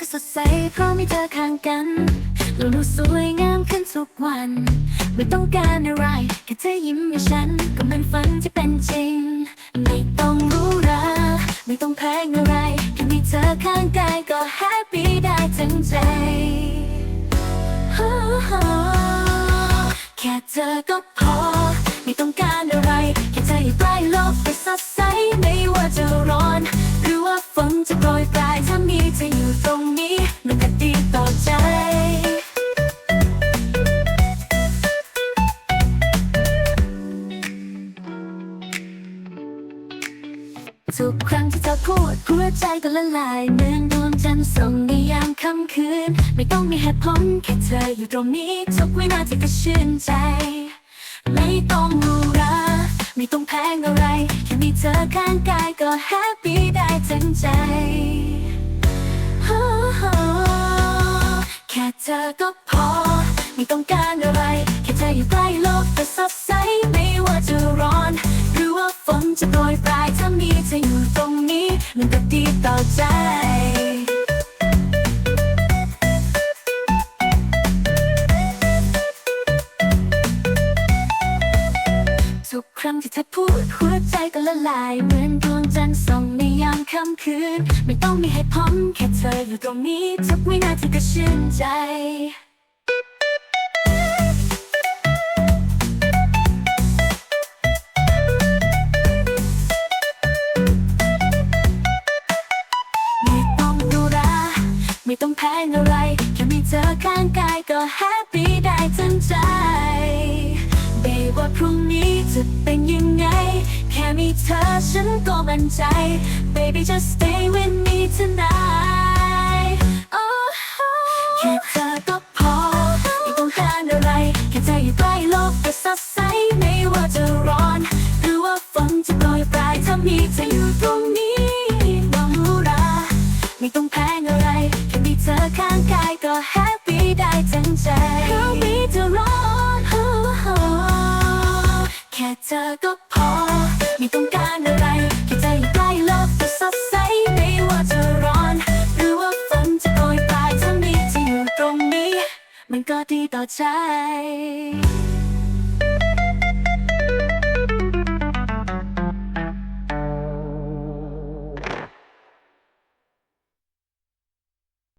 ก็สดใสเพราะมีเธอข้างกันเราดูสวยงามขึ้นทุกวัน ไม่ต้องการอะไรแค่เธอยิ้มให้ฉัน ก็เหมันฝันที่เป็นจริง ไม่ต้องรู้ราไม่ต้องแพงอะไรแค่มีเธอข้างกายก็แฮปปี้ได้ทั้งใจ แค่เธอก็พอ ไม่ต้องการ จะโปรยปลายถ้ามีเธออยู่ตรงนี้ มันก็ดีต่อใจทุกครั้งที่เธอพูดหัวใจก็ละลายเหมือนดวงจันทร์ส่องในยามค่ำคืน ไม่ต้องมีเหตุผลแค่เธออยู่ตรงนี้ ทุกวินาทีก็ชื่นใจ ไม่ต้อง ไม่ต้องแพงอะไร แค่มีเธอข้างกายก็แฮปปี้ได้ทั้งใจ แค่เธอก็พอ ไม่ต้องการอะไร แค่เธออยู่ใกล้โลกก็สดใสไม่ว่าจะร้อน หรือว่าฝนจะโปรยปลายถ้ามีเธออยู่ตรงนี้ มันก็ดีต่อใจ ครั้งที่เธอพูดหัวใจก็ละลาย เหมือนดวงจันทร์ส่องในยามค่ำคืน ไม่ต้องมีเหตุผลแค่เธออยู่ตรงนี้ทุกวินาทีก็ชื่นใจไม่ต้องดูราไม่ต้องแพงอะไร แค่มีเธอข้างกายก็แฮปปี้ได้ทั้งใจ มีเธอฉันก็มั่นใจ Baby just stay with me tonight oh แค่เธอก็พอไม่ต้องการอะไร แค่เธออยู่ใกล้โลกก็สดใสไม่ว่าจะร้อน หรือว่าฝนจะโปรยปลายถ้ามีเธออยู่ตรงนี้มองรู้ราไม่ต้องแพงอะไรแค่มีเธอข้างกายก็แฮปปี้ได้ทั้งใจเรามีเธอร้อนแค่เธอก็พอ ไม่ต้องการอะไรแค่ใจอยู่ใกล้โลกจะสดใสไม่ว่าจะร้อน หรือว่าฝนจะโปรยปลายถ้ามีเธออยู่ตรงนี้ มันก็ดีต่อใจ